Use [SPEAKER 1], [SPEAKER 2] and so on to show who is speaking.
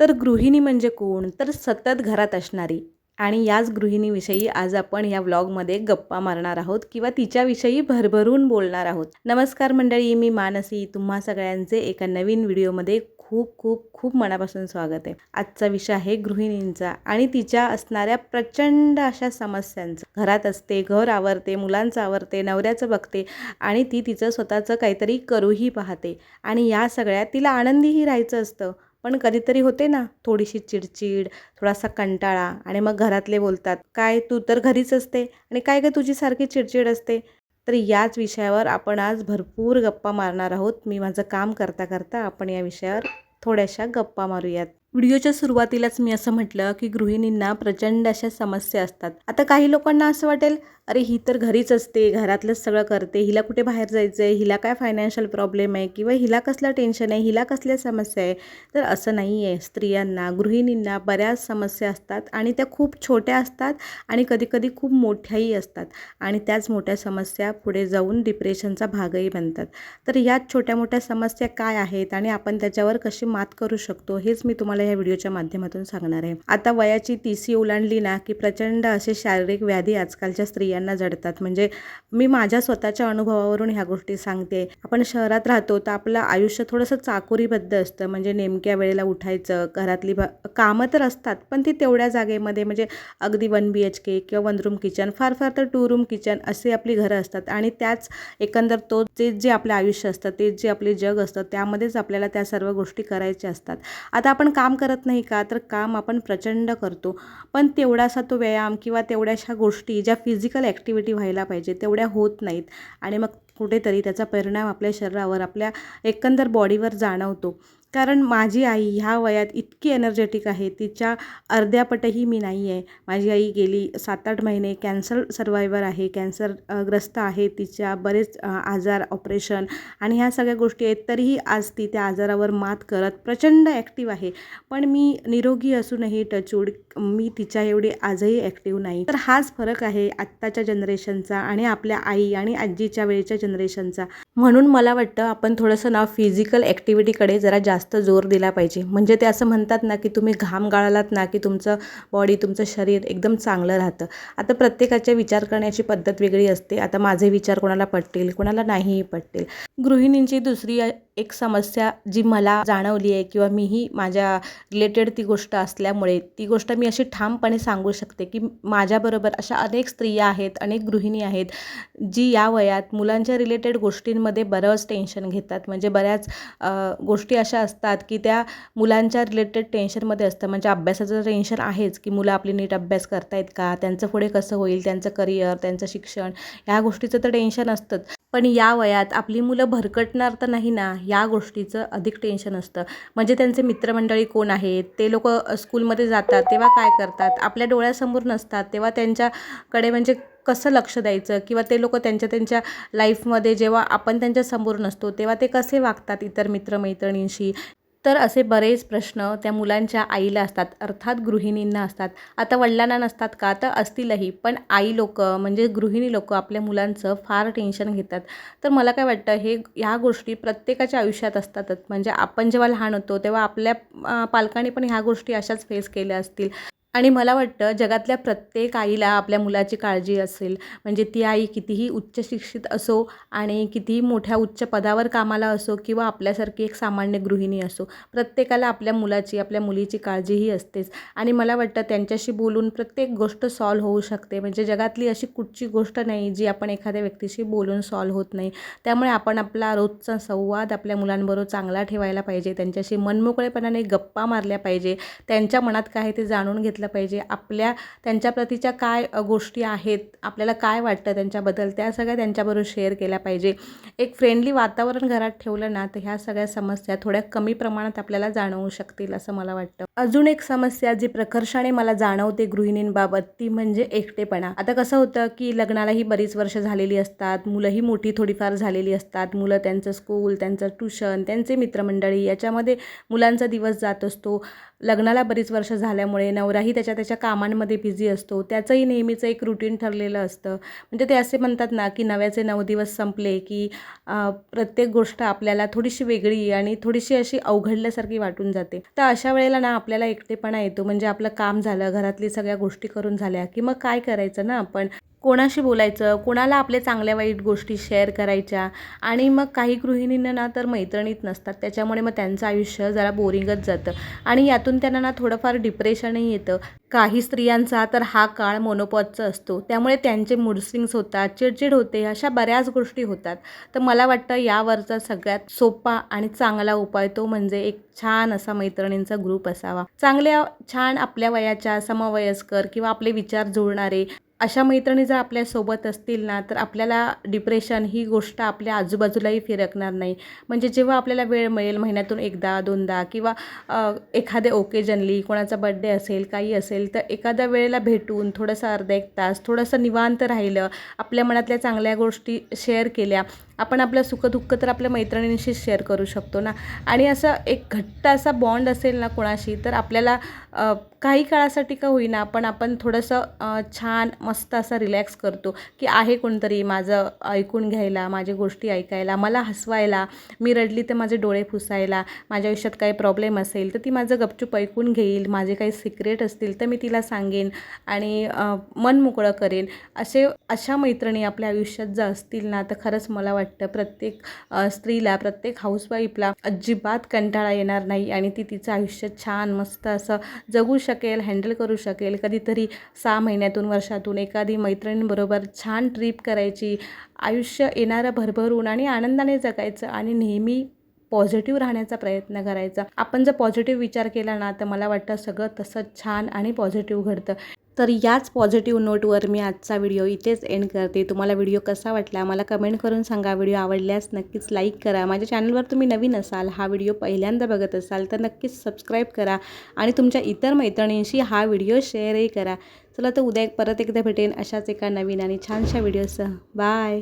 [SPEAKER 1] तर गृहिणी म्हणजे कोण? तर सतत घरात असणारी. आणि याच गृहिणीविषयी आज आपण या व्लॉगमध्ये गप्पा मारणार आहोत किंवा तिच्याविषयी भरभरून बोलणार आहोत. नमस्कार मंडळी मी मानसी. तुम्हा सगळ्यांचे एका नवीन व्हिडिओमध्ये खूप खूप खूप मनापासून स्वागत आहे. आजचा विषय आहे गृहिणींचा आणि तिच्या असणाऱ्या प्रचंड अशा समस्यांचं. घरात असते घर आवरते मुलांचं आवरते नवऱ्याचं बघते आणि ती तिचं स्वतःचं काहीतरी करूही पाहते. आणि या सगळ्यात तिला आनंदीही राहायचं असतं. पण कधीतरी होते ना थोडीशी चिडचिड थोडासा कंटाळा आणि मग घरातले बोलतात काय तू तर घरीच असते आणि काय काय तुझी सारखी चिडचिड असते? तर याच विषयावर आपण आज भरपूर गप्पा मारणार आहोत. मी माझं काम करता करता आपण या विषयावर थोड्याशा गप्पा मारूयात. व्हिडिओच्या सुरुवातीलाच मी असं म्हटलं की गृहिणींना प्रचंड अशा समस्या असतात. आता काही लोकांना असं वाटेल अरे ही तर घरीच असते घरातलंच सगळं करते हिला कुठे बाहेर जायचं आहे हिला काय फायनान्शियल प्रॉब्लेम आहे किंवा हिला कसलं टेन्शन आहे हिला कसल्या समस्या आहे? तर असं नाही आहे स्त्रियांना गृहिणींना बऱ्याच समस्या असतात आणि त्या खूप छोट्या असतात आणि कधीकधी खूप मोठ्याही असतात आणि त्याच मोठ्या समस्या पुढे जाऊन डिप्रेशनचा भागही बनतात. तर याच छोट्या मोठ्या समस्या काय आहेत आणि आपण त्याच्यावर कशी मात करू शकतो हेच मी तुम्हाला या व्हिडिओच्या माध्यमातून सांगणार आहे. आता वयाची तिसी ओलांडली ना की प्रचंड असे शारीरिक व्याधी आजकालच्या स्त्रियांना जडतात. म्हणजे मी माझ्या स्वतःच्या अनुभवावरून ह्या गोष्टी सांगते. आपण शहरात राहतो तर आपलं आयुष्य थोडंसं चाकोरीबद्ध असतं. म्हणजे नेमक्या वेळेला उठायचं घरातली भ कामं तर असतात पण ती तेवढ्या जागेमध्ये म्हणजे अगदी वन बी एच के किंवा वन रूम किचन फार फार तर टू रूम किचन असे आपली घरं असतात. आणि त्याच एकंदर तो ते जे आपलं आयुष्य असतं ते जे आपले जग असतं त्यामध्येच आपल्याला त्या सर्व गोष्टी करायच्या असतात. आता आपण काम काम करत नाही का तर काम आपण प्रचंड करतो. पण तेवढासा तो व्यायाम किंवा तेवढ्याशा गोष्टी ज्या फिजिकल ॲक्टिव्हिटी व्हायला पाहिजे तेवढ्या होत नाहीत. आणि मग कुठेतरी त्याचा परिणाम आपल्या शरीरावर आपल्या एकंदर बॉडीवर जाणवतो. कारण माझी आई ह्या वयात इतकी एनर्जेटिक आहे तिच्या अर्ध्यापटही मी नाही आहे माझी आई गेली सात आठ महिने कॅन्सर सर्वायवर आहे कॅन्सर ग्रस्त आहे तिच्या बरेच आजार ऑपरेशन आणि ह्या सगळ्या गोष्टी आहेत तरीही आज ती त्या आजारावर मात करत प्रचंड ॲक्टिव्ह आहे. पण मी निरोगी असूनही टचूड मी तिच्या एवढी आजही ॲक्टिव्ह नाही. तर हाच फरक आहे आत्ताच्या जनरेशनचा आणि आपल्या आई आणि आजीच्या वेळेच्या जनरेशनचा म्हणून मला वाटतं आपण थोडंसं ना फिजिकल ॲक्टिव्हिटीकडे जरा जास्त जास्त जोर दिला पाहिजे. म्हणजे ते असं म्हणतात ना की तुम्ही घाम गाळलात ना की तुमचं बॉडी तुमचं शरीर एकदम चांगलं राहतं. आता प्रत्येकाचे विचार करण्याची पद्धत वेगळी असते. आता माझे विचार कोणाला पटतील कोणाला नाहीही पटतील. गृहिणींची दुसरी एक समस्या जी मला जाणवली आहे किंवा मीही माझ्या रिलेटेड ती गोष्ट असल्यामुळे ती गोष्ट मी अशी ठामपणे सांगू शकते की माझ्याबरोबर अशा अनेक स्त्रिया आहेत अनेक गृहिणी आहेत जी या वयात मुलांच्या रिलेटेड गोष्टींमध्ये बरंच टेन्शन घेतात. म्हणजे बऱ्याच गोष्टी अशा असतात की त्या मुलांच्या रिलेटेड टेन्शनमध्ये असतं म्हणजे अभ्यासाचं टेन्शन आहेच की मुलं आपली नीट अभ्यास करतायत का त्यांचं पुढे कसं होईल त्यांचं करिअर त्यांचं शिक्षण ह्या गोष्टीचं तर टेन्शन असतंच. पण या वयात आपली मुलं भरकटणार तर नाही ना या गोष्टीचं अधिक टेन्शन असतं. म्हणजे त्यांचे मित्रमंडळी कोण आहेत? ते लोक स्कूलमध्ये जातात तेव्हा काय करतात? आपल्या डोळ्यासमोर नसतात तेव्हा त्यांच्याकडे म्हणजे कसं लक्ष द्यायचं? किंवा ते लोक त्यांच्या त्यांच्या लाईफमध्ये जेव्हा आपण त्यांच्यासमोर नसतो तेव्हा ते कसे वागतात इतर मित्रमैत्रिणींशी? तर असे बरेच प्रश्न त्या मुलांच्या आईला असतात. अर्थात गृहिणींना असतात. आता वडिलांना नसतात का? तर असतीलही. पण आई लोक म्हणजे गृहिणी लोक आपल्या मुलांचं फार टेन्शन घेतात. तर मला काय वाटतं हे ह्या गोष्टी प्रत्येकाच्या आयुष्यात असतातच. म्हणजे आपण जेव्हा लहान होतो तेव्हा आपल्या पालकांनी पण ह्या गोष्टी अशाच फेस केल्या असतील. आणि मला वाटतं जगातल्या प्रत्येक आईला आपल्या मुलाची काळजी असेल. म्हणजे ती आई कितीही उच्च शिक्षित असो आणि कितीही मोठ्या उच्च पदावर कामाला असो किंवा आपल्यासारखी एक सामान्य गृहिणी असो प्रत्येकाला आपल्या मुलाची आपल्या मुलीची काळजीही असतेच. आणि मला वाटतं त्यांच्याशी बोलून प्रत्येक गोष्ट सॉल्व होऊ शकते. म्हणजे जगातली अशी कुठची गोष्ट नाही जी आपण एखाद्या व्यक्तीशी बोलून सॉल्व होत नाही. त्यामुळे आपण आपला रोजचा संवाद आपल्या मुलांबरोबर चांगला ठेवायला पाहिजे. त्यांच्याशी मनमोकळेपणाने गप्पा मारल्या पाहिजे. त्यांच्या मनात काय ते जाणून घेतलं पाहिजे. आपल्या त्यांच्या प्रतीच्या काय गोष्टी आहेत आपल्याला काय वाटतं त्यांच्याबद्दल त्या सगळ्या त्यांच्याबरोबर शेअर केल्या पाहिजे. एक फ्रेंडली वातावरण घरात ठेवलं ना तर ह्या सगळ्या समस्या थोड्या कमी प्रमाणात आपल्याला जाणवू शकतील असं मला वाटतं. अजून एक समस्या जी प्रकर्षाने मला जाणवते गृहिणींबाबत ती म्हणजे एकटेपणा. आता कसं होतं की लग्नालाही बरीच वर्ष झालेली असतात मुलंही मोठी थोडीफार झालेली असतात मुलं त्यांचं स्कूल त्यांचं ट्युशन त्यांचे मित्रमंडळी याच्यामध्ये मुलांचा दिवस जात असतो. लग्नाला बरीच वर्ष झाल्यामुळे नवराही त्याच्या त्याच्या कामांमध्ये बिझी असतो. त्याचंही नेहमीचं एक रुटीन ठरलेलं असतं. म्हणजे ते असे म्हणतात ना की नव्याचे नऊ दिवस संपले की प्रत्येक गोष्ट आपल्याला थोडीशी वेगळी आणि थोडीशी अशी अवघडल्यासारखी वाटून जाते. तर अशा वेळेला ना आपल्याला एकटेपणा येतो म्हणजे आपलं काम झालं घरातली सगळ्या गोष्टी करून झाल्या की मग काय करायचं ना आपण? कोणाशी बोलायचं कोणाला आपल्या चांगल्या वाईट गोष्टी शेअर करायच्या आणि मग काही गृहिणींना ना तर मैत्रिणीत नसतात. त्याच्यामुळे मग त्यांचं आयुष्य जरा बोरिंगच जातं आणि यातून त्यांना ना थोडंफार डिप्रेशनही येतं. काही स्त्रियांचा तर हा काळ मोनोपॉजचा असतो. त्यामुळे त्यांचे मूडस्विंग्स होतात चिडचिड होते अशा बऱ्याच गोष्टी होतात. तर मला वाटतं यावरचा सगळ्यात सोपा आणि चांगला उपाय तो म्हणजे एक छान असा मैत्रिणींचा ग्रुप असावा. चांगल्या छान आपल्या वयाच्या समवयस्कर किंवा आपले विचार जुळणारे अशा मैत्रिणी जर आपल्यासोबत असतील ना तर आपल्याला डिप्रेशन ही गोष्ट आपल्या आजूबाजूलाही फिरकणार नाही. म्हणजे जेव्हा आपल्याला वेळ मिळेल महिन्यातून एकदा दोनदा किंवा एखादे ओकेजनली कोणाचा बड्डे असेल काही असेल तर एखाद्या वेळेला भेटून थोडंसं अर्धा एक तास थोडंसं निवांत राहिलं आपल्या मनातल्या चांगल्या गोष्टी शेअर केल्या आपण आपलं सुखदुःख तर आपल्या मैत्रिणींशी शेअर करू शकतो ना. आणि असं एक घट्ट असा बॉन्ड असेल ना कोणाशी तर आपल्याला काही काळासाठी का होईना पण आपण थोडंसं छान मस्त असा रिलॅक्स करतो की आहे कोणतरी माझं ऐकून घ्यायला माझ्या गोष्टी ऐकायला मला हसवायला मी रडली तर माझे डोळे पुसायला माझ्या आयुष्यात काही प्रॉब्लेम असेल तर ती माझं गपचूप ऐकून घेईल माझे काही सिक्रेट असतील तर मी तिला सांगेन आणि मन मोकळं करेन. असे अशा मैत्रिणी आपल्या आयुष्यात जर असतील ना तर खरंच मला वाटतं प्रत्येक स्त्रीला प्रत्येक हाऊसवाईफला अजिबात कंटाळा येणार नाही आणि ती तिचं आयुष्य छान मस्त असं जगू शकेल हँडल करू शकेल. कधीतरी सहा महिन्यातून वर्षातून एखादी मैत्रिणींबरोबर छान ट्रीप करायची. आयुष्य येणारं भरभरून आणि आनंदाने जगायचं आणि नेहमी पॉझिटिव्ह राहण्याचा प्रयत्न करायचा. आपण जर पॉझिटिव्ह विचार केला ना तर मला वाटतं सगळं तसं छान आणि पॉझिटिव्ह घडतं. तर याच पॉझिटिव्ह नोटवर मी आजचा व्हिडिओ इथेच एंड करते. तुम्हाला व्हिडिओ कसा वाटला मला कमेंट करून सांगा. व्हिडिओ आवडल्यास नक्कीच लाईक करा. माझ्या चॅनलवर तुम्ही नवीन असाल हा व्हिडिओ पहिल्यांदा बघत असाल तर नक्कीच सबस्क्राईब करा आणि तुमच्या इतर मैत्रिणींशी हा व्हिडिओ शेअरही करा. चला तर उद्या परत एकदा भेटेन अशाच एका नवीन आणि छानशा व्हिडिओसह बाय